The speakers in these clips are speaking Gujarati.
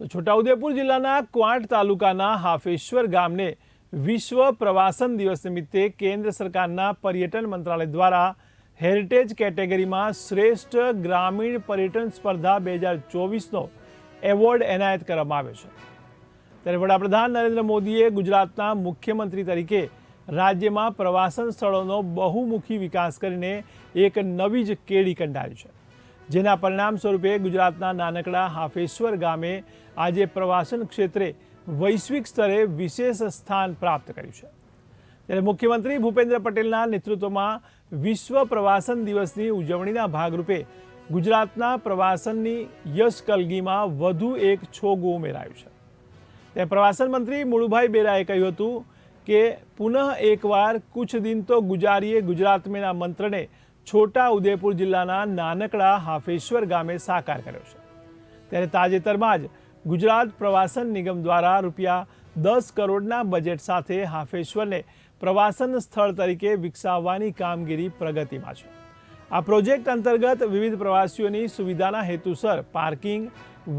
તો છોટાઉદેપુર જિલ્લાના ક્વાંટ તાલુકાના હાફેશ્વર ગામને વિશ્વ પ્રવાસન દિવસ નિમિત્તે કેન્દ્ર સરકારના પર્યટન મંત્રાલય દ્વારા હેરિટેજ કેટેગરીમાં શ્રેષ્ઠ ગ્રામીણ પર્યટન સ્પર્ધા બે હજાર ચોવીસનો એવોર્ડ એનાયત કરવામાં આવ્યો છે. ત્યારે વડાપ્રધાન નરેન્દ્ર મોદીએ ગુજરાતના મુખ્યમંત્રી તરીકે રાજ્યમાં પ્રવાસન સ્થળોનો બહુમુખી વિકાસ કરીને એક નવી જ કેડી કંડારી છે. જેના પરિણામ સ્વરૂપે ગુજરાતના નાનકડા હાફેશ્વર ગામે આજે પ્રવાસન ક્ષેત્રે વૈશ્વિક સ્તરે વિશેષ સ્થાન પ્રાપ્ત કર્યું છે. ત્યારે મુખ્યમંત્રી ભૂપેન્દ્ર પટેલના નેતૃત્વમાં વિશ્વ પ્રવાસન દિવસની ઉજવણીના ભાગરૂપે ગુજરાતના પ્રવાસનની યશ કલગીમાં વધુ એક છોગું ઉમેરાયું છે. તે પ્રવાસન મંત્રી મુળુભાઈ બેરાએ કહ્યું હતું કે પુનઃ એકવાર કુછ દિન તો ગુજારીએ ગુજરાત મેના મંત્રને છોટા ઉદેપુર જિલ્લાના નાનકડા હાફેશ્વર ગામે સાકાર કર્યો છે. ત્યારે તાજેતરમાં જ ગુજરાત પ્રવાસન નિગમ દ્વારા રૂપિયા દસ કરોડના બજેટ સાથે હાફેશ્વરને પ્રવાસન સ્થળ તરીકે વિકસાવવાની કામગીરી પ્રગતિમાં છે. આ પ્રોજેક્ટ અંતર્ગત વિવિધ પ્રવાસીઓની સુવિધાના હેતુસર પાર્કિંગ,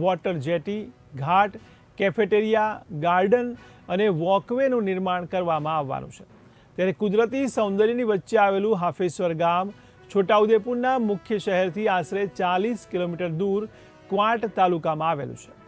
વોટર જેટી, ઘાટ, કેફેટેરિયા, ગાર્ડન અને વોકવેનું નિર્માણ કરવામાં આવવાનું છે. ત્યારે કુદરતી સૌંદર્યની વચ્ચે આવેલું હાફેશ્વર ગામ છોટાઉદેપુરના મુખ્ય શહેરથી આશરે ચાલીસ કિલોમીટર દૂર ક્વાંટ તાલુકામાં આવેલું છે.